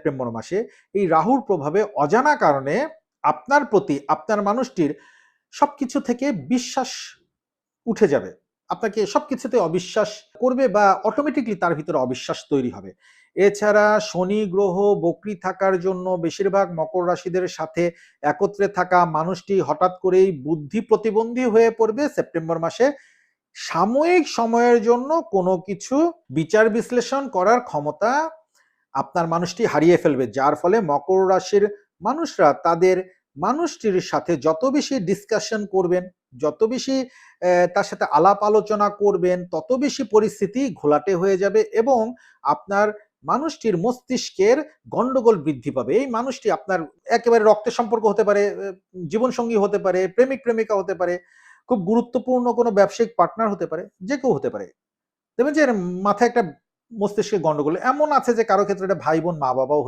September মাসে এই রাহুর প্রভাবে অজানা কারণে আপনার প্রতি, আপনার মানুষটির সবকিছু থেকে বিশ্বাস উঠে যাবে। আপনাকে সবকিছুতে অবিশ্বাস করবে বা অটোমেটিকলি তার ভিতরে অবিশ্বাস তৈরি হবে। এছাড়া শনি গ্রহ বকরি থাকার জন্য বেশিরভাগ মকর রাশিদের সাথে একত্রে থাকা মানুষটি হঠাৎ করেই বুদ্ধি প্রতিবন্ধী হয়ে পড়বে সেপ্টেম্বর মাসে। সাময়িক সময়ের জন্য কোনো কিছু বিচার বিশ্লেষণ করার ক্ষমতা আপনার মানুষটি হারিয়ে ফেলবে, যার ফলে মকর রাশির মানুষরা তাদের মানুষটির সাথে যত বেশি ডিসকাশন করবেন, যত বেশি তার সাথে আলাপ আলোচনা করবেন, তত বেশি পরিস্থিতি ঘোলাটে হয়ে যাবে এবং আপনার মানুষটির মস্তিষ্কের গন্ডগোল বৃদ্ধি পাবে। এই মানুষটি আপনার একেবারে রক্তের সম্পর্ক হতে পারে জীবন সঙ্গী হতে পারে, প্রেমিক, প্রেমিকা হতে পারে, খুব গুরুত্বপূর্ণ কোনো ব্যবসায়িক পার্টনার হতে পারে, যে কেউ হতে পারে। দেখবেন যে মাথায় একটা মস্তিষ্কের গন্ডগোল। এমন আছে যে কারও ক্ষেত্রে এটা ভাই বোন মা বাবাও